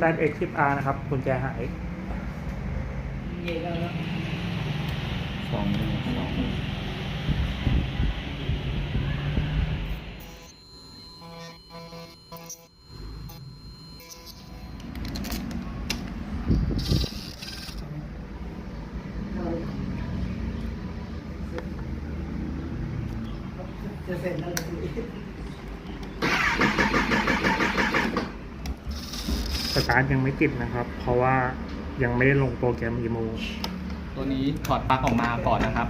ZX10R นะครับกุญแจหายสองหนึ่งสองจะเสร็จแล้วเลย สตาร์ทยังไม่ติดนะครับ เพราะว่ายังไม่ได้ลงโปรแกรม EMO ตัวนี้ถอดปลั๊กออกมาก่อนนะครับ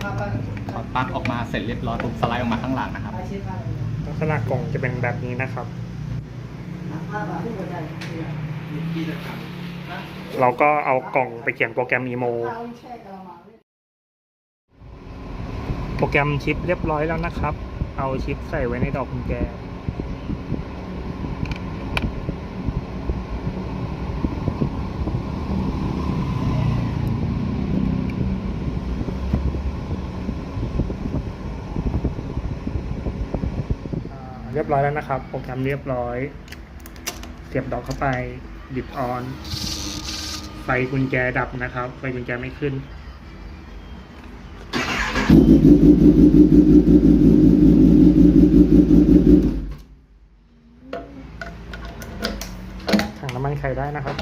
ถอดปลั๊กออกมาเสร็จเรียบร้อยปุ๊บสไลด์ออกมาข้างหลังนะครับผ้าเช็ดผ้าลักษณะกล่องจะเป็นแบบนี้นะครับผ้าผ้าผู้บริการเราก็เอากล่องไปเขียนโปรแกรม EMO เราแช่กระมังโปรแกรมชิปเรียบร้อยแล้วนะครับ เอาชิปใส่ไว้ในดอกกุญแจ เรียบร้อยแล้วนะครับ โปรแกรมเรียบร้อย เสียบดอกเข้าไปดิดออนไฟกุญแจดับนะครับไฟกุญแจไม่ขึ้น ถังน้ำมันไข่ได้นะครับ